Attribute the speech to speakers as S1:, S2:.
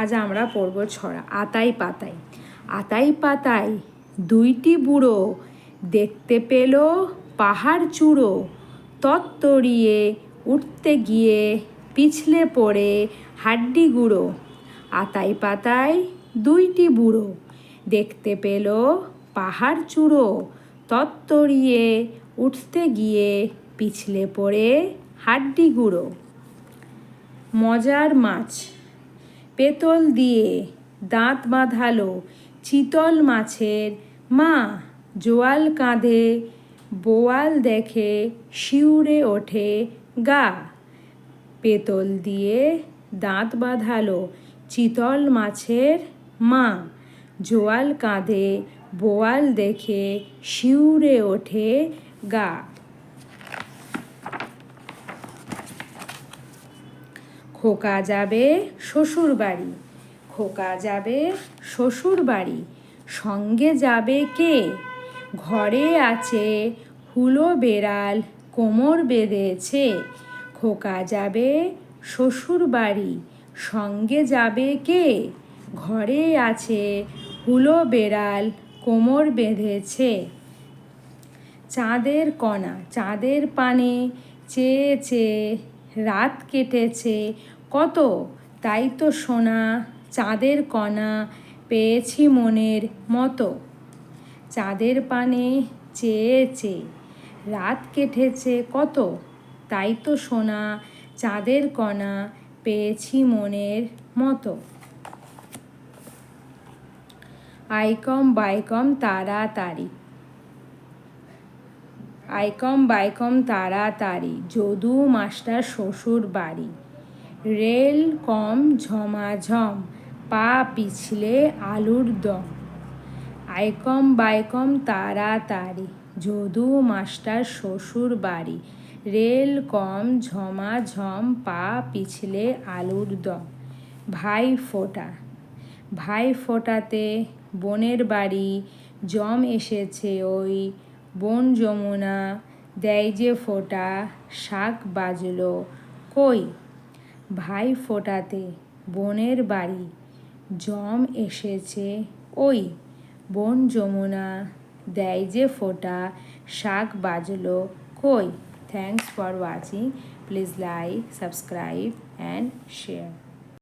S1: আজ আমরা পড়ব ছড়া, আতাই পাতাই। আতাই পাতাই দুইটি বুড়ো দেখতে পেল পাহাড় চূড়ো, তত্তরিয়ে উঠতে গিয়ে পিছলে পড়ে হাড্ডি গুঁড়ো। আতাই পাতায় দুইটি বুড়ো দেখতে পেল পাহাড় চূড়ো, তত্তরিয়ে উঠতে গিয়ে পিছলে পড়ে হাড্ডি গুঁড়ো। মজার মাছ। পেতল দিয়ে দাঁত বাঁধালো চিতল মাছের। মা জোয়াল কাঁধে বোয়াল দেখে শিউরে ওঠে গা। পেতল দিয়ে দাঁত বাঁধালো চিতল মাছের মা। জোয়াল কাঁধে বোয়াল দেখে শিউরে ওঠে গা। খোকা যাবে শ্বশুর বাড়ি। খোকা যাবে শ্বশুর বাড়ি। সঙ্গে যাবে কে? ঘরে আছে হুলো বেড়াল, কোমর বেঁধেছে। খোকা যাবে শ্বশুর বাড়ি। সঙ্গে যাবে কে? ঘরে আছে হুলো বেড়াল, কোমর বেঁধেছে। চাঁদের কণা, চাঁদের পানে চেয়ে চেয়ে রাত কেটেছে। কত? তাই তো সোনা, চাঁদের কণা পেয়েছি মনের মতো। চাঁদের পানে চেয়ে চেয়ে রাত কেটেছে কত? তাই তো সোনা, চাঁদের কণা পেয়েছি মনের মতো। আইকম বাইকম তাড়াতাড়ি। আইকম বাইকম তাড়াতাড়ি, যদু মাস্টার শ্বশুর বাড়ি। রেল কম ঝমাঝম, পা পিছলে আলুর দম। আইকম বাইকম তাড়াতাড়ি, যদু মাস্টার শ্বশুর বাড়ি। রেল কম ঝমাঝম, পা পিছলে আলুর দম। ভাই ফোটা। ভাই ফোটাতে বোনের বাড়ি, জম এসেছে ওই বন যমুনা, দেয় যে ফোটা, শাক বাজলো কই? ভাই ফোটাতে বোনের বাড়ি, জম এসেছে ওই। বন যমুনা, দেয় যে ফোটা, শাক বাজলো কই? Thanks for watching please like subscribe and share